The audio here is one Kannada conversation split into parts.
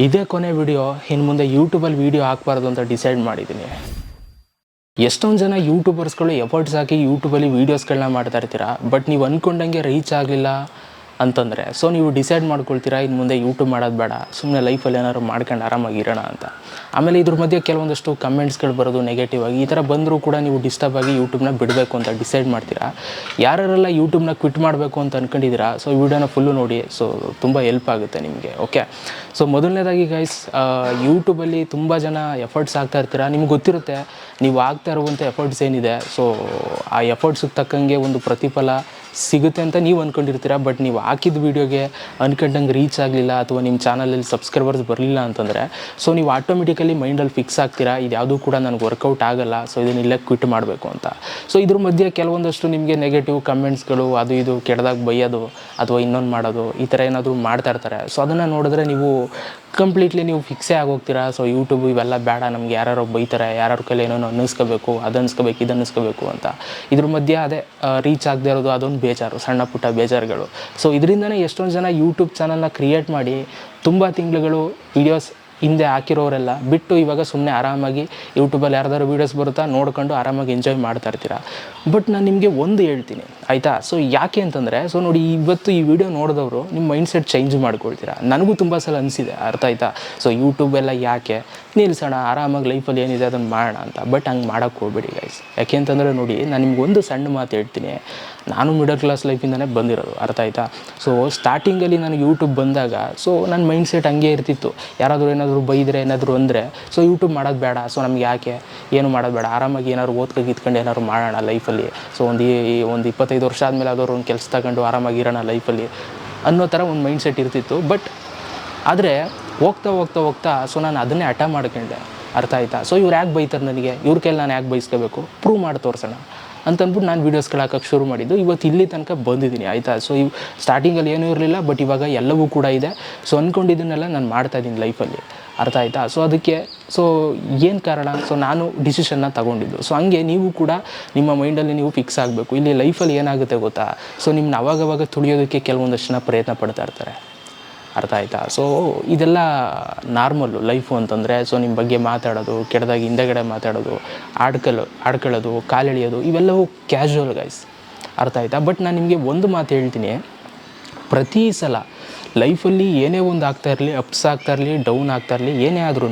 ಇದೇ ಕೊನೆ ವಿಡಿಯೋ ಇನ್ನು ಮುಂದೆ ಯೂಟ್ಯೂಬಲ್ಲಿ ವೀಡಿಯೋ ಹಾಕ್ಬಾರ್ದು ಅಂತ ಡಿಸೈಡ್ ಮಾಡಿದ್ದೀನಿ ಎಷ್ಟೊಂದು ಜನ ಯೂಟ್ಯೂಬರ್ಸ್ಗಳು ಎಫರ್ಟ್ಸ್ ಹಾಕಿ ಯೂಟ್ಯೂಬಲ್ಲಿ ವೀಡಿಯೋಸ್ಗಳನ್ನ ಮಾಡ್ತಾ ಇರ್ತೀರಾ ಬಟ್ ನೀವು ಅಂದ್ಕೊಂಡಂಗೆ ರೀಚ್ ಆಗಲಿಲ್ಲ ಅಂತಂದರೆ, ಸೊ ನೀವು ಡಿಸೈಡ್ ಮಾಡ್ಕೊಳ್ತೀರಾ? ಇನ್ನು ಮುಂದೆ ಯೂಟ್ಯೂಬ್ ಮಾಡೋದು ಬೇಡ. ಸುಮ್ಮನೆ ಲೈಫಲ್ಲಿ ಏನಾದ್ರು ಮಾಡ್ಕೊಂಡು ಆರಾಮಾಗಿ ಇರೋಣ ಅಂತ. ಆಮೇಲೆ ಇದ್ರ ಮಧ್ಯೆ ಕೆಲವೊಂದಷ್ಟು ಕಮೆಂಟ್ಸ್ಗಳು ಬರೋದು ನೆಗೆಟಿವ್ ಆಗಿ, ಈ ಥರ ಬಂದರೂ ಕೂಡ ನೀವು ಡಿಸ್ಟರ್ಬ್ ಆಗಿ ಯೂಟ್ಯೂಬ್ನ ಬಿಡಬೇಕು ಅಂತ ಡಿಸೈಡ್ ಮಾಡ್ತೀರಾ? ಯಾರ್ಯಾರೆಲ್ಲ ಯೂಟ್ಯೂಬ್ನ ಕ್ವಿಟ್ ಮಾಡಬೇಕು ಅಂತ ಅಂದ್ಕೊಂಡಿದ್ದೀರಾ ಸೊ ವಿಡಿಯೋನ ಫುಲ್ಲು ನೋಡಿ. ಸೊ, ತುಂಬ ಹೆಲ್ಪ್ ಆಗುತ್ತೆ ನಿಮಗೆ ಓಕೆ ಸೊ ಮೊದಲನೇದಾಗಿ ಗೈಸ್ ಯೂಟ್ಯೂಬಲ್ಲಿ ತುಂಬ ಜನ ಎಫರ್ಟ್ಸ್ ಆಗ್ತಾ ಇರ್ತೀರಾ? ನಿಮ್ಗೆ ಗೊತ್ತಿರುತ್ತೆ, ನೀವು ಆಗ್ತಾ ಇರುವಂಥ ಎಫರ್ಟ್ಸ್ ಏನಿದೆ? ಸೊ ಆ ಎಫರ್ಟ್ಸಿಗೆ ತಕ್ಕಂಗೆ ಒಂದು ಪ್ರತಿಫಲ ಸಿಗುತ್ತೆ ಅಂತ ನೀವು ಅಂದ್ಕೊಂಡಿರ್ತೀರ ಬಟ್ ನೀವು ಹಾಕಿದ ವೀಡಿಯೋಗೆ ಅನ್ಕೊಂಡಂಗೆ ರೀಚ್ ಆಗಲಿಲ್ಲ ಅಥವಾ ನಿಮ್ಮ ಚಾನಲಲ್ಲಿ ಸಬ್ಸ್ಕ್ರೈಬರ್ಸ್ ಬರಲಿಲ್ಲ ಅಂತಂದರೆ ಸೊ ನೀವು ಆಟೋಮೆಟಿಕಲಿ ಮೈಂಡಲ್ಲಿ ಫಿಕ್ಸ್ ಆಗ್ತೀರಾ? ಇದು ಯಾವುದೂ ಕೂಡ ನನಗೆ ವರ್ಕೌಟ್ ಆಗಲ್ಲ ಸೊ ಇದನ್ನ ಇಲ್ಲೇ ಕ್ವಿಟ್ ಮಾಡಬೇಕು ಅಂತ. ಸೊ ಇದ್ರ ಮಧ್ಯೆ ಕೆಲವೊಂದಷ್ಟು ನಿಮಗೆ ನೆಗೆಟಿವ್ ಕಮೆಂಟ್ಸ್ಗಳು ಅದು ಇದು ಕೆಡ್ದಾಗ ಬೈಯೋದು ಅಥವಾ ಇನ್ನೊಂದು ಮಾಡೋದು, ಈ ಥರ ಏನಾದರೂ ಮಾಡ್ತಾ ಇರ್ತಾರೆ. ಸೊ ಅದನ್ನು ನೋಡಿದ್ರೆ ನೀವು ಕಂಪ್ಲೀಟ್ಲಿ ನೀವು ಫಿಕ್ಸೇ ಆಗೋಗ್ತೀರಾ? ಸೊ ಯೂಟ್ಯೂಬ್ ಇವೆಲ್ಲ ಬೇಡ ನಮ್ಗೆ. ಯಾರು ಬೈತಾರೆ ಯಾರ್ಯಾರ ಕೈಲಿ ಏನೋ ಅನ್ನಿಸ್ಕೋಬೇಕು, ಅದು ಅನ್ನಿಸ್ಕೋಬೇಕು, ಇದು ಅನ್ನಿಸ್ಕೋಬೇಕು ಅಂತ. ಇದ್ರ ಮಧ್ಯೆ ಅದೇ ರೀಚ್ ಆಗದೆ ಇರೋದು ಅದೊಂದು ಬೇಜಾರು, ಸಣ್ಣ ಪುಟ್ಟ ಬೇಜಾರುಗಳು. ಸೊ ಇದರಿಂದನೇ ಎಷ್ಟೊಂದು ಜನ ಯೂಟ್ಯೂಬ್ ಚಾನಲ್ನ ಕ್ರಿಯೇಟ್ ಮಾಡಿ ತುಂಬ ತಿಂಗಳುಗಳು ವೀಡಿಯೋಸ್ ಹಿಂದೆ ಹಾಕಿರೋರೆಲ್ಲ ಬಿಟ್ಟು ಇವಾಗ ಸುಮ್ಮನೆ ಆರಾಮಾಗಿ ಯೂಟ್ಯೂಬಲ್ಲಿ ಯಾರ್ದಾರು ವೀಡಿಯೋಸ್ ಬರುತ್ತಾ ನೋಡ್ಕೊಂಡು ಆರಾಮಾಗಿ ಎಂಜಾಯ್ ಮಾಡ್ತಾ ಇರ್ತೀರ? ಬಟ್ ನಾನು ನಿಮಗೆ ಒಂದು ಹೇಳ್ತೀನಿ, ಆಯಿತಾ? ಸೊ ಯಾಕೆ ಅಂತಂದರೆ ಸೊ ನೋಡಿ ಇವತ್ತು ಈ ವಿಡಿಯೋ ನೋಡಿದವರು ನಿಮ್ಮ ಮೈಂಡ್ ಸೆಟ್ ಚೇಂಜ್ ಮಾಡ್ಕೊಳ್ತೀರಾ? ನನಗೂ ತುಂಬ ಸಲ ಅನಿಸಿದೆ, ಅರ್ಥ ಆಯ್ತಾ? ಸೊ ಯೂಟ್ಯೂಬೆಲ್ಲ ಯಾಕೆ? ನಿಲ್ಲಿಸೋಣ ಆರಾಮಾಗಿ ಲೈಫಲ್ಲಿ ಏನಿದೆ ಅದನ್ನು ಮಾಡೋಣ ಅಂತ. ಬಟ್ ಹಂಗೆ ಮಾಡೋಕ್ಕೆ ಹೋಗ್ಬೇಡಿ ಗೈಸ್ ಯಾಕೆ ಅಂತಂದರೆ ನೋಡಿ, ನಾನು ನಿಮ್ಗೆ ಒಂದು ಸಣ್ಣ ಮಾತು ಹೇಳ್ತೀನಿ. ನಾನು ಮಿಡಲ್ ಕ್ಲಾಸ್ ಲೈಫಿಂದನೇ ಬಂದಿರೋದು, ಅರ್ಥ ಆಯ್ತಾ? ಸೊ ಸ್ಟಾರ್ಟಿಂಗಲ್ಲಿ ನನಗೆ ಯೂಟ್ಯೂಬ್ ಬಂದಾಗ ಸೊ ನನ್ನ ಮೈಂಡ್ ಸೆಟ್ ಹಂಗೆ ಇರ್ತಿತ್ತು. ಯಾರಾದರೂ ಏನಾದರೂ ಬೈದರೆ, ಏನಾದರೂ ಅಂದರೆ ಸೊ ಯೂಟ್ಯೂಬ್ ಮಾಡೋದು ಬೇಡ. ಸೊ ನಮ್ಗೆ ಯಾಕೆ? ಏನು ಮಾಡೋದು ಬೇಡ. ಆರಾಮಾಗಿ ಏನಾದ್ರು ಓದ್ಕೊಂಡು ಇದ್ಕೊಂಡು ಏನಾದ್ರು ಮಾಡೋಣ ಲೈಫಲ್ಲಿ. ಸೊ ಒಂದು ಈ ಒಂದು ಇಪ್ಪತ್ತೈದು ವರ್ಷ ಆದಮೇಲೆ ಅದವ್ರು ಒಂದು ಕೆಲಸ ತಗೊಂಡು ಆರಾಮಾಗಿ ಇರೋಣ ಲೈಫಲ್ಲಿ ಅನ್ನೋ ಥರ ಒಂದು ಮೈಂಡ್ ಸೆಟ್ ಇರ್ತಿತ್ತು. ಬಟ್ ಆದರೆ ಹೋಗ್ತಾ ಹೋಗ್ತಾ ಹೋಗ್ತಾ ಸೊ ನಾನು ಅದನ್ನೇ ಹಠ ಮಾಡ್ಕೊಂಡೆ. ಅರ್ಥ ಆಯ್ತಾ? ಸೊ ಇವ್ರು ಯಾಕೆ ಬೈತಾರೆ ನನಗೆ? ಇವ್ರ ಕೈಲಿ ನಾನು ಯಾಕೆ ಬೈಸ್ಕೋಬೇಕು? ಪ್ರೂವ್ ಮಾಡಿ ತೋರಿಸೋಣ ಅಂತಂದ್ಬಿಟ್ಟು ನಾನು ವೀಡಿಯೋಸ್ಗಳು ಹಾಕೋಕ್ಕೆ ಶುರು ಮಾಡಿದ್ದು. ಇವತ್ತು ಇಲ್ಲಿ ತನಕ ಬಂದಿದ್ದೀನಿ, ಆಯಿತಾ? ಸೊ ಇವು ಸ್ಟಾರ್ಟಿಂಗಲ್ಲಿ ಏನೂ ಇರಲಿಲ್ಲ ಬಟ್ ಇವಾಗ ಎಲ್ಲವೂ ಕೂಡ ಇದೆ. ಸೊ ಅಂದ್ಕೊಂಡಿದ್ದನ್ನೆಲ್ಲ ನಾನು ಮಾಡ್ತಾ ಇದ್ದೀನಿ ಲೈಫಲ್ಲಿ. ಅರ್ಥ ಆಯಿತಾ? ಸೊ ಅದಕ್ಕೆ ಸೊ ಏನು ಕಾರಣ? ಸೊ ನಾನು ಡಿಸಿಷನ್ನ ತಗೊಂಡಿದ್ದು. ಸೊ ಹಂಗೆ ನೀವು ಕೂಡ ನಿಮ್ಮ ಮೈಂಡಲ್ಲಿ ನೀವು ಫಿಕ್ಸ್ ಆಗಬೇಕು. ಇಲ್ಲಿ ಲೈಫಲ್ಲಿ ಏನಾಗುತ್ತೆ ಗೊತ್ತಾ? ಸೊ ನಿಮ್ಮನ್ನ ಅವಾಗವಾಗ ತುಳಿಯೋದಕ್ಕೆ ಕೆಲವೊಂದಷ್ಟು ಜನ ಪ್ರಯತ್ನ ಪಡ್ತಾ ಇರ್ತಾರೆ. ಅರ್ಥ ಆಯಿತಾ? ಸೊ ಇದೆಲ್ಲ ನಾರ್ಮಲ್ಲು ಲೈಫು ಅಂತಂದರೆ ಸೊ ನಿಮ್ಮ ಬಗ್ಗೆ ಮಾತಾಡೋದು, ಕೆಟ್ಟದಾಗಿ ಹಿಂದೆಗಡೆ ಮಾತಾಡೋದು, ಆಡ್ಕಲು ಆಡ್ಕೊಳ್ಳೋದು ಕಾಲೆಳೆಯೋದು ಇವೆಲ್ಲವೂ ಕ್ಯಾಶುವಲ್ ಗೈಸ್ ಅರ್ಥ ಆಯಿತಾ? ಬಟ್ ನಾನು ನಿಮಗೆ ಒಂದು ಮಾತು ಹೇಳ್ತೀನಿ. ಪ್ರತಿ ಸಲ ಲೈಫಲ್ಲಿ ಏನೇ ಒಂದು ಆಗ್ತಾ ಇರಲಿ ಅಪ್ಸ್ ಆಗ್ತಾ ಇರಲಿ ಡೌನ್ ಆಗ್ತಾ ಇರಲಿ, ಏನೇ ಆದ್ರೂ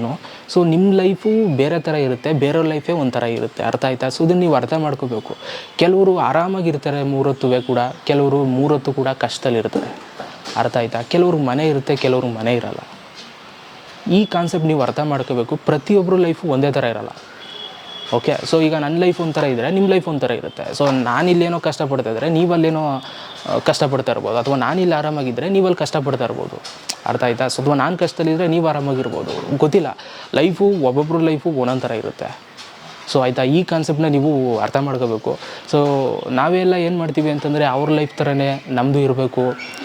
ಸೊ ನಿಮ್ಮ ಲೈಫು ಬೇರೆ ಥರ ಇರುತ್ತೆ, ಬೇರೆಯವ್ರ ಲೈಫೇ ಒಂಥರ ಇರುತ್ತೆ. ಅರ್ಥ ಆಯ್ತಾ? ಸೊ ಇದನ್ನು ನೀವು ಅರ್ಥ ಮಾಡ್ಕೋಬೇಕು. ಕೆಲವರು ಆರಾಮಾಗಿರ್ತಾರೆ ಮೂರೊತ್ತುವೆ ಕೂಡ, ಕೆಲವರು ಮೂರೊತ್ತು ಕೂಡ ಕಷ್ಟದಲ್ಲಿರ್ತಾರೆ. ಅರ್ಥ ಆಯ್ತಾ? ಕೆಲವರು ಮನೆ ಇರುತ್ತೆ, ಕೆಲವರು ಮನೆ ಇರಲ್ಲ. ಈ ಕಾನ್ಸೆಪ್ಟ್ ನೀವು ಅರ್ಥ ಮಾಡ್ಕೋಬೇಕು. ಪ್ರತಿಯೊಬ್ಬರು ಲೈಫು ಒಂದೇ ಥರ ಇರಲ್ಲ. ಓಕೆ ಸೊ ಈಗ ನನ್ನ ಲೈಫ್ ಒಂಥರ ಇದ್ದರೆ ನಿಮ್ಮ ಲೈಫ್ ಒಂಥರ ಇರುತ್ತೆ. ಸೊ ನಾನಿಲ್ಲೇನೋ ಕಷ್ಟಪಡ್ತಾ ಇದ್ದರೆ ನೀವಲ್ಲೇನೋ ಕಷ್ಟಪಡ್ತಾ ಇರ್ಬೋದು. ಅಥವಾ ನಾನಿಲ್ಲಿ ಆರಾಮಾಗಿದ್ದರೆ ನೀವಲ್ಲಿ ಕಷ್ಟಪಡ್ತಾ ಇರ್ಬೋದು. ಅರ್ಥ ಆಯ್ತಾ? ಸೊ ಅಥವಾ ನಾನು ಕಷ್ಟದಲ್ಲಿದ್ದರೆ ನೀವು ಆರಾಮಾಗಿರ್ಬೋದು. ಗೊತ್ತಿಲ್ಲ. ಲೈಫು ಒಬ್ಬೊಬ್ಬರ ಲೈಫು ಒಂದೊಂದು ಥರ ಇರುತ್ತೆ. ಸೊ ಆಯಿತಾ? ಈ ಕಾನ್ಸೆಪ್ಟನ್ನ ನೀವು ಅರ್ಥ ಮಾಡ್ಕೋಬೇಕು. ಸೊ ನಾವೆಲ್ಲ ಏನು ಮಾಡ್ತೀವಿ ಅಂತಂದರೆ ಅವ್ರ ಲೈಫ್ ಥರನೇ ನಮ್ಮದು ಇರಬೇಕು.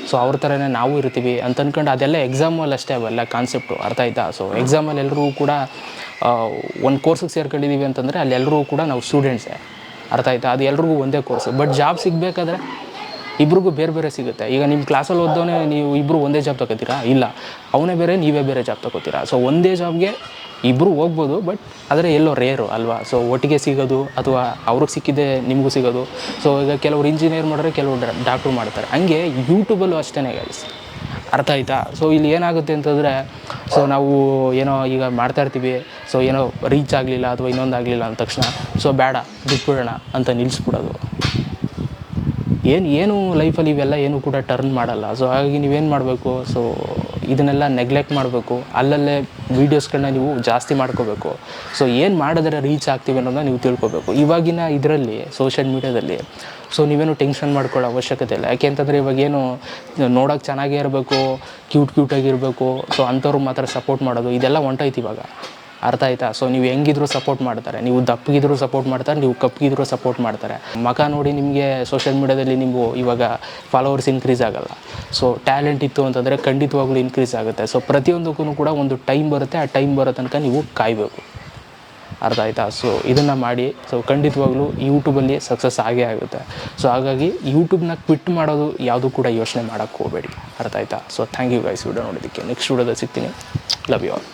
ಸೊ ಅವ್ರ ಥರನೇ ನಾವು ಇರ್ತೀವಿ ಅಂತ ಅಂದ್ಕೊಂಡು ಅದೆಲ್ಲ ಎಕ್ಸಾಮಲ್ಲಿ ಅಷ್ಟೇ ಅವೆಲ್ಲ ಕಾನ್ಸೆಪ್ಟು ಅರ್ಥ ಆಯ್ತಾ? ಸೊ ಎಕ್ಸಾಮಲ್ಲಿ ಎಲ್ಲರೂ ಕೂಡ ಒಂದು ಕೋರ್ಸಿಗೆ ಸೇರ್ಕೊಂಡಿದ್ದೀವಿ ಅಂತಂದರೆ ಅಲ್ಲಿ ಎಲ್ಲರೂ ಕೂಡ ನಾವು ಸ್ಟೂಡೆಂಟ್ಸೇ ಅರ್ಥ ಆಯ್ತಾ? ಅದು ಎಲ್ರಿಗೂ ಒಂದೇ ಕೋರ್ಸು ಬಟ್ ಜಾಬ್ ಸಿಗಬೇಕಾದ್ರೆ ಇಬ್ರಿಗೂ ಬೇರೆ ಬೇರೆ ಸಿಗುತ್ತೆ. ಈಗ ನಿಮ್ಮ ಕ್ಲಾಸಲ್ಲಿ ಓದೋನೇ ನೀವು ಇಬ್ಬರು ಒಂದೇ ಜಾಬ್ ತಗೋತೀರಾ? ಇಲ್ಲ. ಅವನೇ ಬೇರೆ, ನೀವೇ ಬೇರೆ ಜಾಬ್ ತಗೋತೀರಾ? ಸೊ ಒಂದೇ ಜಾಬ್ಗೆ ಇಬ್ಬರು ಹೋಗ್ಬೋದು ಬಟ್ ಆದರೆ ಎಲ್ಲೋ ರೇರು ಅಲ್ವಾ? ಸೊ ಒಟ್ಟಿಗೆ ಸಿಗೋದು ಅಥವಾ ಅವ್ರಿಗೆ ಸಿಕ್ಕಿದ್ದೆ ನಿಮಗೂ ಸಿಗೋದು. ಸೊ ಈಗ ಕೆಲವರು ಇಂಜಿನಿಯರ್ ಮಾಡಿದ್ರೆ ಕೆಲವರು ಡಾಕ್ಟ್ರು ಮಾಡ್ತಾರೆ. ಹಂಗೆ ಯೂಟ್ಯೂಬಲ್ಲೂ ಅಷ್ಟೇ ಗೈಸ್ ಅರ್ಥ ಆಯ್ತಾ? ಸೊ ಇಲ್ಲಿ ಏನಾಗುತ್ತೆ ಅಂತಂದರೆ ಸೊ ನಾವು ಏನೋ ಈಗ ಮಾಡ್ತಾ ಇರ್ತೀವಿ. ಸೊ ಏನೋ ರೀಚ್ ಆಗಲಿಲ್ಲ ಅಥವಾ ಇನ್ನೊಂದು ಆಗಲಿಲ್ಲ ಅಂದ ತಕ್ಷಣ ಸೊ ಬೇಡ, ಬಿಟ್ಬಿಡೋಣ ಅಂತ ನಿಲ್ಲಿಸ್ಬಿಡೋದು ಏನು ಏನು ಲೈಫಲ್ಲಿ ಇವೆಲ್ಲ ಏನು ಕೂಡ ಟರ್ನ್ ಮಾಡಲ್ಲ. ಸೊ ಹಾಗಾಗಿ ನೀವೇನು ಮಾಡಬೇಕು? ಸೊ ಇದನ್ನೆಲ್ಲ ನೆಗ್ಲೆಕ್ಟ್ ಮಾಡಬೇಕು. ಅಲ್ಲಲ್ಲೇ ವೀಡಿಯೋಸ್ಗಳನ್ನ ನೀವು ಜಾಸ್ತಿ ಮಾಡ್ಕೋಬೇಕು. ಸೊ ಏನು ಮಾಡಿದ್ರೆ ರೀಚ್ ಆಗ್ತೀವಿ ಅನ್ನೋದನ್ನ ನೀವು ತಿಳ್ಕೊಬೇಕು. ಇವಾಗಿನ ಇದರಲ್ಲಿ ಸೋಷಿಯಲ್ ಮೀಡ್ಯಾದಲ್ಲಿ ಸೊ ನೀವೇನು ಟೆನ್ಷನ್ ಮಾಡ್ಕೊಳ್ಳೋ ಅವಶ್ಯಕತೆ ಇಲ್ಲ. ಯಾಕೆ ಅಂತಂದರೆ ಇವಾಗ ಏನು ನೋಡೋಕೆ ಚೆನ್ನಾಗೇ ಇರಬೇಕು ಕ್ಯೂಟ್ ಕ್ಯೂಟಾಗಿರಬೇಕು ಸೊ ಅಂಥವ್ರು ಮಾತ್ರ ಸಪೋರ್ಟ್ ಮಾಡೋದು, ಇದೆಲ್ಲ ಹೊಂಟೈತಿ ಇವಾಗ. ಅರ್ಥ ಆಯ್ತಾ? ಸೊ ನೀವು ಹೆಂಗಿದ್ರು ಸಪೋರ್ಟ್ ಮಾಡ್ತಾರೆ. ನೀವು ದಪ್ಪಗಿದ್ರು ಸಪೋರ್ಟ್ ಮಾಡ್ತಾರೆ, ನೀವು ಕಪ್ಪಗಿದ್ರು ಸಪೋರ್ಟ್ ಮಾಡ್ತಾರೆ. ಮಗ ನೋಡಿ ನಿಮಗೆ ಸೋಷಿಯಲ್ ಮೀಡ್ಯಾದಲ್ಲಿ ನೀವು ಇವಾಗ ಫಾಲೋವರ್ಸ್ ಇನ್ಕ್ರೀಸ್ ಆಗಲ್ಲ. ಸೊ ಟ್ಯಾಲೆಂಟ್ ಇತ್ತು ಅಂತಂದರೆ ಖಂಡಿತವಾಗ್ಲೂ ಇನ್ಕ್ರೀಸ್ ಆಗುತ್ತೆ. ಸೊ ಪ್ರತಿಯೊಂದಕ್ಕೂ ಕೂಡ ಒಂದು ಟೈಮ್ ಬರುತ್ತೆ. ಆ ಟೈಮ್ ಬರೋ ತನಕ ನೀವು ಕಾಯಬೇಕು. ಅರ್ಥ ಆಯ್ತಾ? ಸೊ ಇದನ್ನು ಮಾಡಿ. ಸೊ ಖಂಡಿತವಾಗ್ಲೂ ಯೂಟ್ಯೂಬಲ್ಲಿ ಸಕ್ಸಸ್ ಆಗೇ ಆಗುತ್ತೆ. ಸೊ ಹಾಗಾಗಿ ಯೂಟ್ಯೂಬ್ನ ಕ್ವಿಟ್ ಮಾಡೋದು ಯಾವುದು ಕೂಡ ಯೋಚನೆ ಮಾಡೋಕ್ಕೆ ಹೋಗಬೇಡಿ. ಅರ್ಥ ಆಯ್ತಾ? So thank you guys video ನೋಡೋದಕ್ಕೆ ನೆಕ್ಸ್ಟ್ ವಿಡಿಯೋದಲ್ಲಿ ಸಿಗ್ತೀನಿ. Love you all